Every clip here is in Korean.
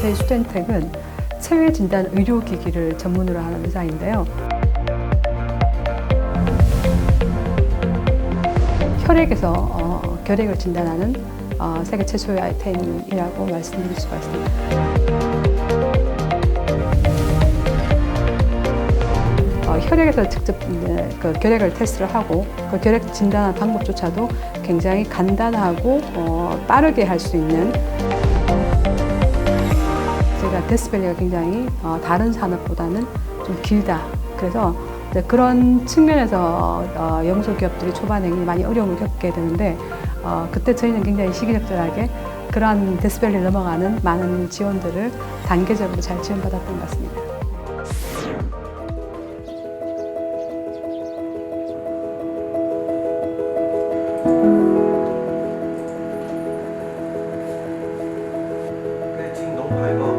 저희 수덴텍은 체외 진단 의료기기를 전문으로 하는 회사인데요. 혈액에서 어, 결핵을 진단하는 어, 세계 최초의 아이템이라고 말씀드릴 수가 있습니다. 어, 혈액에서 직접 그 결핵을 테스트를 하고 그 결핵 진단하는 방법조차도 굉장히 간단하고 어, 빠르게 할 수 있는 제가 데스밸리가 굉장히 어, 다른 산업보다는 좀 길다. 그래서 그런 측면에서 어, 연구소 기업들이 초반에 많이 어려움을 겪게 되는데 어, 그때 저희는 굉장히 시기적절하게 그러한 데스밸리를 넘어가는 많은 지원들을 단계적으로 잘 지원받았던 것 같습니다. 지금 너무 밝아.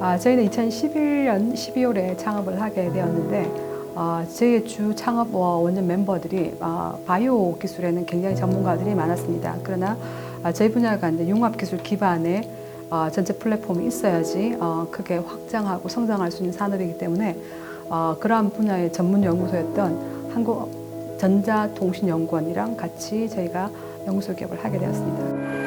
아, 저희는 2011년 12월에 창업을 하게 되었는데 어, 저희의 주 창업 원년 멤버들이 어, 바이오 기술에는 굉장히 전문가들이 많았습니다. 그러나 아, 저희 분야가 이제 융합 기술 기반의 어, 전체 플랫폼이 있어야지 어, 크게 확장하고 성장할 수 있는 산업이기 때문에 어, 그러한 분야의 전문 연구소였던 한국 전자통신연구원이랑 같이 저희가 연구소 기업을 하게 되었습니다.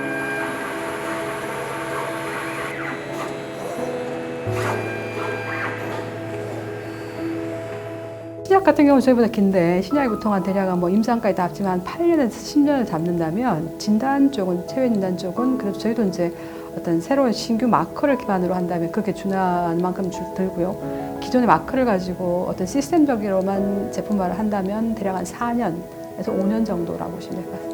신약 같은 경우는 저희보다 긴데 신약이 보통 한 대략 뭐 임상까지 다 합치면 한 8년에서 10년을 잡는다면 진단 쪽은 체외 진단 쪽은 그래도 저희도 이제 어떤 새로운 신규 마커를 기반으로 한다면 그게 준화한 만큼 줄 들고요. 기존의 마커를 가지고 어떤 시스템적으로만 제품화를 한다면 대략 한 4년에서 5년 정도라고 보시면 될 것 같습니다.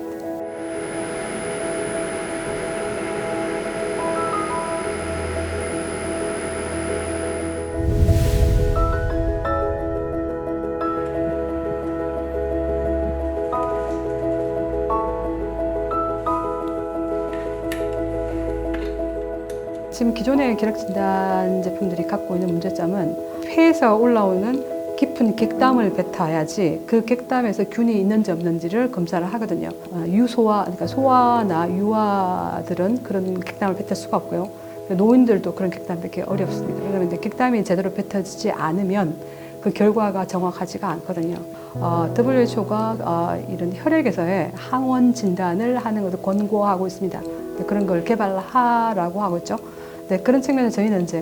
지금 기존의 결핵 진단 제품들이 갖고 있는 문제점은 폐에서 올라오는 깊은 객담을 뱉어야지 그 객담에서 균이 있는지 없는지를 검사를 하거든요. 어, 유소화, 그러니까 소화나 유아들은 그런 객담을 뱉을 수가 없고요. 노인들도 그런 객담 뱉기 어렵습니다. 왜냐하면 객담이 제대로 뱉어지지 않으면 그 결과가 정확하지가 않거든요. 어, WHO가 어, 이런 혈액에서의 항원 진단을 하는 것을 권고하고 있습니다. 그런 걸 개발하라고 하고 있죠. 네, 그런 측면에서 저희는 이제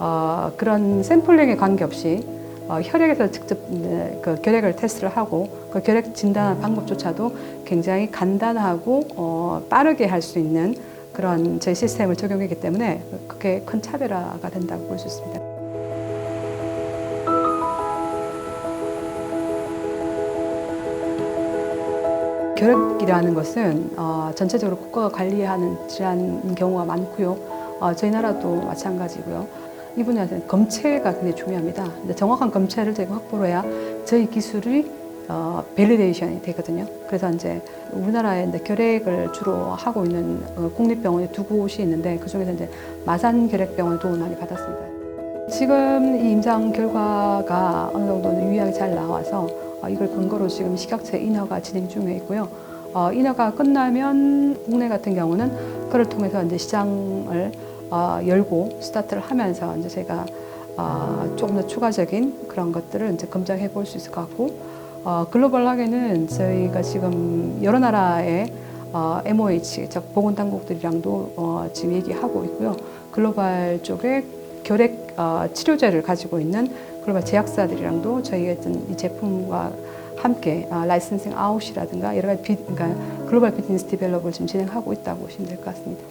어, 그런 샘플링에 관계없이 어, 혈액에서 직접 네, 그 결핵을 테스트를 하고 그 결핵 진단하는 방법조차도 굉장히 간단하고 어, 빠르게 할 수 있는 그런 저희 시스템을 적용했기 때문에 그게 큰 차별화가 된다고 볼 수 있습니다. 결핵이라는 것은 어, 전체적으로 국가가 관리하는 질환인 경우가 많고요. 어, 저희 나라도 마찬가지고요. 이 분야에서는 검체가 굉장히 중요합니다. 정확한 검체를 저희가 확보를 해야 저희 기술이 어, 밸리데이션이 되거든요. 그래서 이제 우리나라에 이제 결핵을 주로 하고 있는 어, 국립병원이 두 곳이 있는데 그 중에서 이제 마산 결핵병원 도움을 많이 받았습니다. 지금 이 임상 결과가 어느 정도는 유의하게 잘 나와서 어, 이걸 근거로 지금 식약처 인허가 진행 중에 있고요. 어, 인허가 끝나면 국내 같은 경우는 그를 통해서 이제 시장을 어, 열고 스타트를 하면서 이제 제가 어, 조금 더 추가적인 그런 것들을 이제 검증해 볼 수 있을 것 같고 어, 글로벌하게는 저희가 지금 여러 나라의 어, MOH, 즉 보건 당국들이랑도 어, 지금 얘기하고 있고요. 글로벌 쪽에 결핵 어, 치료제를 가지고 있는 글로벌 제약사들이랑도 저희가 어떤 이 제품과 함께 어, 라이센싱 아웃이라든가 여러 가지 비, 그러니까 글로벌 비즈니스 디벨롭을 지금 진행하고 있다고 보시면 될 것 같습니다.